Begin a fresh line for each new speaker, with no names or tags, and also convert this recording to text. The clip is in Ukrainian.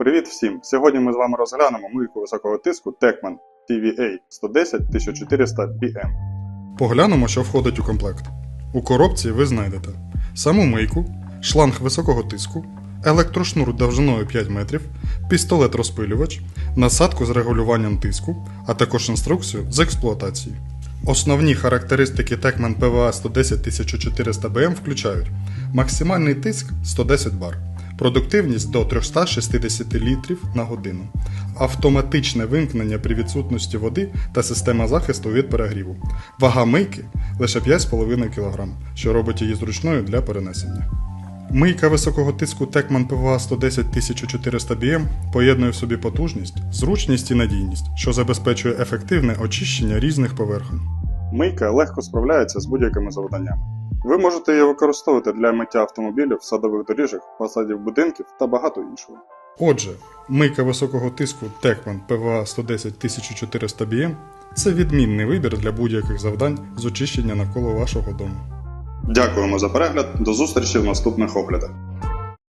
Привіт всім! Сьогодні ми з вами розглянемо мийку високого тиску Techman TVA 110 1400 PM.
Поглянемо, що входить у комплект. У коробці ви знайдете саму мийку, шланг високого тиску, електрошнур довжиною 5 метрів, пістолет-розпилювач, насадку з регулюванням тиску, а також інструкцію з експлуатації. Основні характеристики Techman PVA 110 1400 BM включають максимальний тиск 110 бар, продуктивність до 360 літрів на годину, автоматичне вимкнення при відсутності води та система захисту від перегріву. Вага мийки лише 5,5 кг, що робить її зручною для перенесення. Мийка високого тиску Techman PVA 110 1400 BM поєднує в собі потужність, зручність і надійність, що забезпечує ефективне очищення різних поверхонь.
Мийка легко справляється з будь-якими завданнями. Ви можете її використовувати для миття автомобілів, садових доріжок, фасадів будинків та багато іншого.
Отже, мийка високого тиску Techman PVA 110 1400 BM це відмінний вибір для будь-яких завдань з очищення навколо вашого дому.
Дякуємо за перегляд, до зустрічі в наступних оглядах.